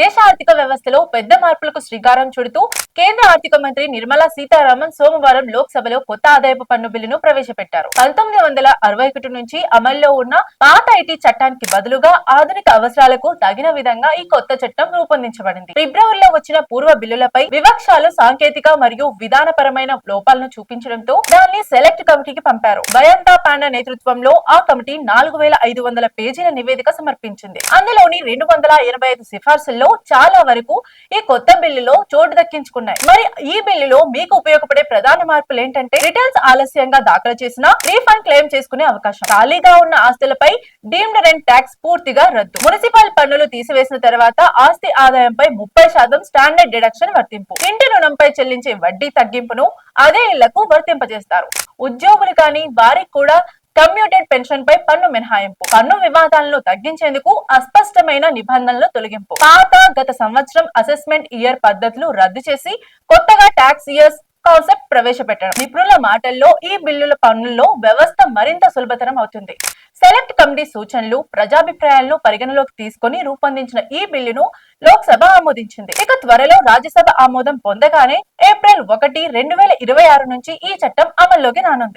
దేశ ఆర్థిక వ్యవస్థలో పెద్ద మార్పులకు శ్రీకారం చుడుతూ కేంద్ర ఆర్థిక మంత్రి నిర్మలా సీతారామన్ సోమవారం లోక్సభలో కొత్త ఆదాయపు పన్ను బిల్లును ప్రవేశపెట్టారు. పంతొమ్మిది వందల అరవై ఒకటి నుంచి అమల్లో ఉన్న పాత ఐటీ చట్టానికి బదులుగా ఆధునిక అవసరాలకు తగిన విధంగా ఈ కొత్త చట్టం రూపొందించబడింది. ఫిబ్రవరిలో వచ్చిన పూర్వ బిల్లులపై వివక్షాలు సాంకేతిక మరియు విధానపరమైన లోపాలను చూపించడంతో దాన్ని సెలెక్ట్ కమిటీకి పంపారు. భయంతా పాండా నేతృత్వంలో ఆ కమిటీ నాలుగు వేల ఐదు వందల పేజీల నివేదిక సమర్పించింది. అందులోని రెండు వందల ఎనభై ఐదు సిఫార్సుల్లో చాలా వరకు ఈ కొత్త బిల్లులో చోటు దక్కించుకున్నాయి. మరి ఈ బిల్లులో మీకు ఉపయోగపడే ప్రధాన మార్పులు ఏంటంటే రిటర్న్స్ ఆలస్యంగా దాఖలు చేసిన రీఫండ్ క్లెయిమ్ చేసుకునే అవకాశం. ఖాళీగా ఉన్న ఆస్తులపై డీమ్డ్ రెంట్ ట్యాక్స్ పూర్తిగా రద్దు. మున్సిపల్ పన్నులు తీసివేసిన తర్వాత ఆస్తి ఆదాయంపై ముప్పై శాతం స్టాండర్డ్ డిడక్షన్ వర్తింపు. ఇంటి రుణంపై చెల్లించే వడ్డీ తగ్గింపును అదే ఇళ్ళకు వర్తింపజేస్తారు. ఉద్యోగులు కానీ వారికి కూడా కమ్యూటెడ్ పెన్షన్ పై పన్ను మినహాయింపు పన్ను వివాదాలను తగ్గించేందుకు అస్పష్టమైన నిబంధనలు తొలగింపు. పాత గత సంవత్సరం అసెస్మెంట్ ఇయర్ పద్ధతులు రద్దు చేసి కొత్తగా ట్యాక్స్ ఇయర్స్ కాన్సెప్ట్ ప్రవేశపెట్టడం. నిపుణుల మాటల్లో ఈ బిల్లుల పన్నుల్లో వ్యవస్థ మరింత సులభతరం అవుతుంది. సెలెక్ట్ కమిటీ సూచనలు ప్రజాభిప్రాయాలను పరిగణలోకి తీసుకొని రూపొందించిన ఈ బిల్లును లోక్సభ ఆమోదించింది. ఇక త్వరలో రాజ్యసభ ఆమోదం పొందగానే ఏప్రిల్ ఒకటి రెండు వేల ఇరవై ఆరు నుంచి ఈ చట్టం అమల్లోకి రానుంది.